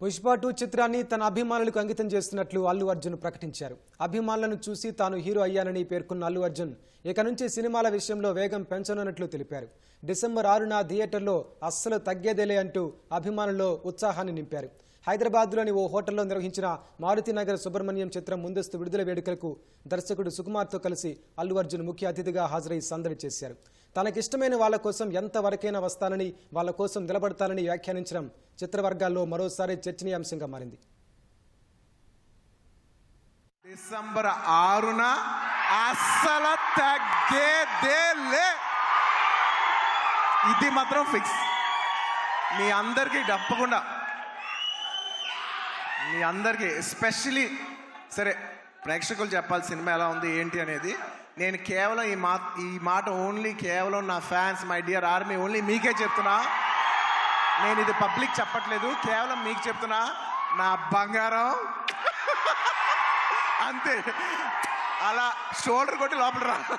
Pushpa two చిత్రాన్ని తన అభిమానులకు అంకితం చేస్తున్నట్లు అల్లు అర్జున్ ప్రకటించారు. అభిమానులను చూసి తాను హీరో అయ్యానని పేర్కొన్న అల్లు అర్జున్ ఇక నుంచి సినిమాల విషయంలో వేగం పెంచనున్నట్లు తెలిపారు. డిసెంబర్ ఆరున థియేటర్లో అస్సలు తగ్గేదేలే అంటూ అభిమానుల్లో ఉత్సాహాన్ని నింపారు. హైదరాబాద్లోని ఓ హోటల్లో నిర్వహించిన మారుతినగర్ సుబ్రహ్మణ్యం చిత్రం ముందస్తు విడుదల వేడుకలకు దర్శకుడు సుకుమార్తో కలిసి అల్లు అర్జున్ ముఖ్య అతిథిగా హాజరై సందడి చేశారు. తనకిష్టమైన వాళ్ళ కోసం ఎంతవరకైనా వస్తానని వాళ్ళ కోసం నిలబడతానని వ్యాఖ్యానించడం చిత్రవర్గాల్లో మరోసారి చర్చనీయాంశంగా మారింది. డిసెంబర్ ఆరున అస్సలు తగ్గేదేలే. ఇది మాత్రం ఫిక్స్. మీ అందరికీ తప్పకుండా మీ అందరికీ ఎస్పెషలీ సరే ప్రేక్షకులు చెప్పాలి సినిమా ఎలా ఉంది ఏంటి అనేది నేను కేవలం ఈ మా ఈ మాట ఓన్లీ కేవలం నా fans my dear army only మీకే చెప్తున్నా. నేను ఇది పబ్లిక్ చెప్పట్లేదు కేవలం మీకు చెప్తున్నా. నా బంగారం. అంతే. అలా షోల్డర్ కొట్టి లోపల రా.